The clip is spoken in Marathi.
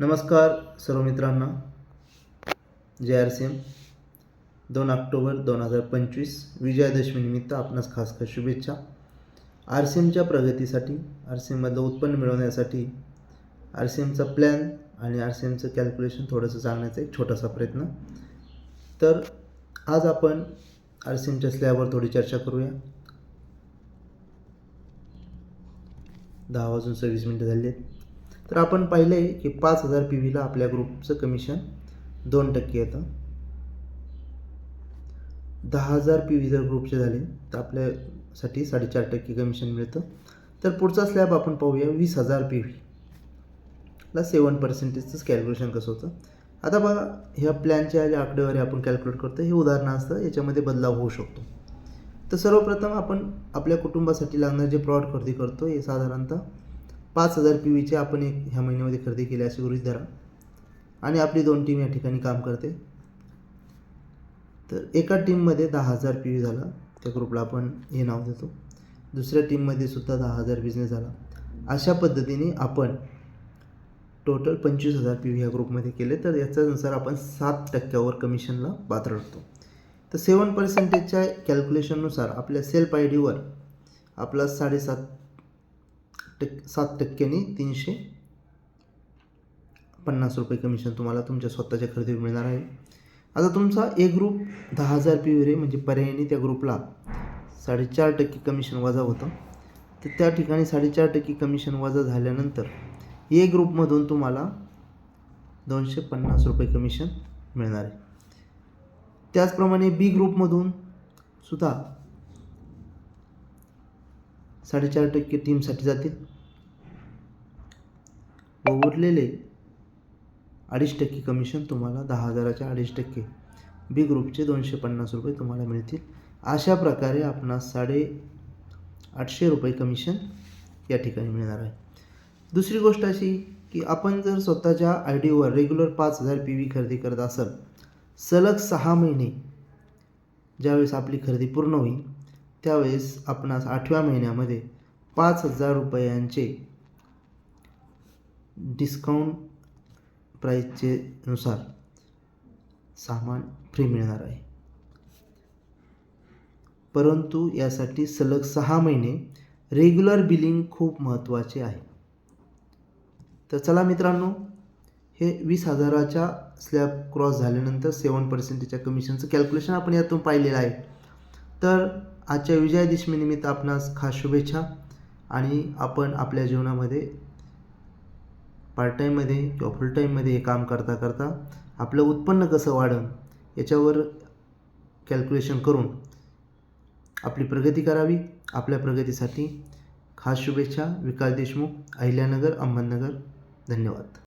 नमस्कार सर्व मित्रांना. जय आर सी एम दोन ऑक्टोबर दोन हजार पंचवीस विजयादशमीनिमित्त आपणास खास खास शुभेच्छा. आर सी एमच्या प्रगतीसाठी आर सी एममधलं उत्पन्न मिळवण्यासाठी आर सी एमचा प्लॅन आणि आर सी एमचं कॅल्क्युलेशन थोडंसं सांगण्याचा एक छोटासा प्रयत्न. तर आज आपण आर सी एमच्या स्लॅबवर थोडी चर्चा करूया. दहा वाजून सव्वीस मिनटं झाली आहेत. तर आपण पाहिलं आहे की पाच हजार पी व्हीला आपल्या ग्रुपचं कमिशन दोन टक्के येतं. दहा हजार पी व्ही जर ग्रुपचे झाले तर आपल्यासाठी साडेचार टक्के कमिशन मिळतं. तर पुढचा स्लॅब आपण पाहूया वीस हजार पी व्हीला सेवन पर्सेंटेजचंच कॅल्क्युलेशन कसं होतं? आता बघा ह्या प्लॅनच्या ज्या आकडेवारी आपण कॅल्क्युलेट करतो हे उदाहरणं असतं याच्यामध्ये बदलाव होऊ शकतो. तर सर्वप्रथम आपण आपल्या कुटुंबासाठी लागणारे जे प्रॉड खरेदी करतो हे साधारणतः पाच हजार पी व्हीचे आपण एक ह्या महिन्यामध्ये खरेदी केली असे गृहीत धरा. आणि आपली दोन टीम या ठिकाणी काम करते. तर एका टीममध्ये दहा हजार पी व्ही झाला. त्या ग्रुपला आपण हे नाव देतो. दुसऱ्या टीममध्ये सुद्धा दहा हजार बिझनेस झाला. अशा पद्धतीने आपण टोटल पंचवीस हजार पी व्ही ह्या ग्रुपमध्ये केले. तर याच्यानुसार आपण सात टक्क्यावर कमिशनला पात्र ठरतो. तर सेवन पर्सेंटेजच्या कॅल्क्युलेशननुसार आपल्या सेल्फ आय डीवर आपला साडेसात टक्के सात टक्क्यांनी तीनशे पन्नास रुपये कमिशन तुम्हाला तुमच्या स्वतःच्या खरेदीवर मिळणार आहे. आता तुमचा ए ग्रुप दहा हजार पी रे म्हणजे पर्यायाने त्या ग्रुपला साडेचार टक्के कमिशन वजा होतं. तर त्या ठिकाणी साडेचार टक्के कमिशन वजा झाल्यानंतर ए ग्रुपमधून तुम्हाला दोनशे पन्नास रुपये कमिशन मिळणार आहे. त्याचप्रमाणे बी ग्रुपमधून सुद्धा साडेचार टक्के टीमसाठी जातील. व उरलेले अडीच टक्के कमिशन तुम्हाला दहा हजाराच्या अडीच टक्के. बी ग्रुपचे दोनशे पन्नास रुपये तुम्हाला मिळतील. अशा प्रकारे आपणास साडे आठशे रुपये कमिशन या ठिकाणी मिळणार आहे. दुसरी गोष्ट अशी की आपण जर स्वतःच्या आय डीवर रेग्युलर पाच हजार पी व्ही खरेदी करत असाल सलग सहा महिने ज्यावेळेस आपली खरेदी पूर्ण होईल त्यावेळेस आपणास आठव्या महिन्यामध्ये पाच हजार रुपयांचे डिस्काउंट प्राईजचे नुसार सामान फ्री मिळणार आहे. परंतु यासाठी सलग सहा महिने रेग्युलर बिलिंग खूप महत्त्वाचे आहे. तर चला मित्रांनो हे वीस हजाराच्या स्लॅब क्रॉस झाल्यानंतर सेवन पर्सेंटेजच्या कमिशनचं कॅल्क्युलेशन आपण यातून पाहिलेलं आहे. तर आजच्या विजयादशमीनिमित्त आपणास खास शुभेच्छा आणि आपण आपल्या जीवनामध्ये पार्ट टाईममध्ये किंवा फुल टाईममध्ये हे काम करता करता आपलं उत्पन्न कसं वाढन याच्यावर कॅल्क्युलेशन करून आपली प्रगती करावी. आपल्या प्रगतीसाठी खास शुभेच्छा. विकास देशमुख अहिल्यानगर अहमदनगर धन्यवाद.